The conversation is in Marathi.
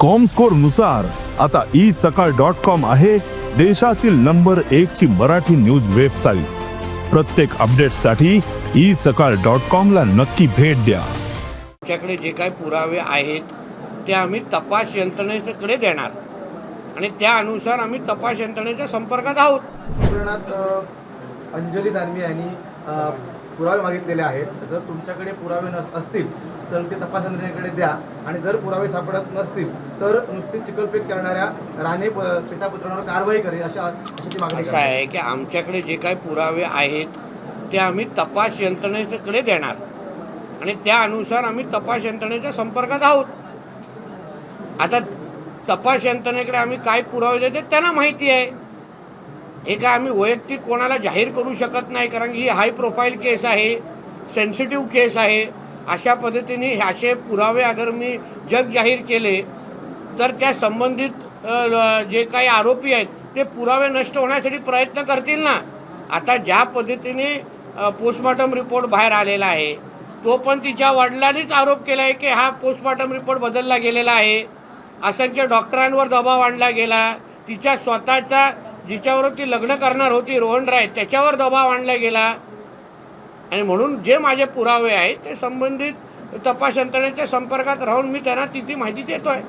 कॉमस्कोरनुसार आता ई सकाळ डॉट कॉम आहे देशातील नंबर एक ची मराठी न्यूज वेबसाईट प्रत्येक अपडेटसाठी ई सकाळ डॉट कॉम ला नक्की भेट द्या. आमच्याकडे जे काही पुरावे आहेत ते आम्ही तपास यंत्रणेकडे देणार. आणि त्या अनुसार आम्ही तपास यंत्रणेच्या संपर्कात आहोत. अंजली दानवे यांनी पुरावे मागितलेले आहेत. जर तुमच्याकडे पुरावे असतील तर ते तपास यंत्रणेकडे द्या. आणि जर पुरावे सापडत नसतील तर नुसती चिकलपेट करणाऱ्या राणे पितापुत्रांवर कारवाई करेल अशा अशी ती मागणी असं. आहे की आमच्याकडे जे काही पुरावे आहेत ते आम्ही तपास यंत्रणेकडे देणार. आणि त्या अनुसार आम्ही तपास यंत्रणेच्या संपर्कात आहोत. आता तपास यंत्रणेकडे आम्ही काय पुरावे देते त्यांना माहिती आहे. हे काय आम्ही वैयक्तिक कोणाला जाहीर करू शकत नाही कारण ही हाय प्रोफाईल केस आहे सेन्सिटिव्ह केस आहे. अशा पद्धतीने असे पुरावे अगर मी जग जाहीर केले तर त्या संबंधित जे काही आरोपी आहेत ते पुरावे नष्ट होण्यासाठी प्रयत्न करतील ना? आता ज्या पद्धतीने पोस्टमॉर्टम रिपोर्ट बाहेर आलेला आहे तो पण तिच्या वडिलांनीच आरोप केला आहे की हा पोस्टमॉर्टम रिपोर्ट बदलला गेलेला आहे. असंख्य डॉक्टरांवर दबाव आणला गेला. तिच्या स्वतःचा जिच्यावर ती लग्न करणार होती रोहन राय त्याच्यावर दबाव आणला गेला. आणि म्हणून जे माझे पुरावे आहेत ते संबंधित तपास यंत्रणेच्या संपर्कात राहून मी त्यांना तिथे माहिती देतो आहे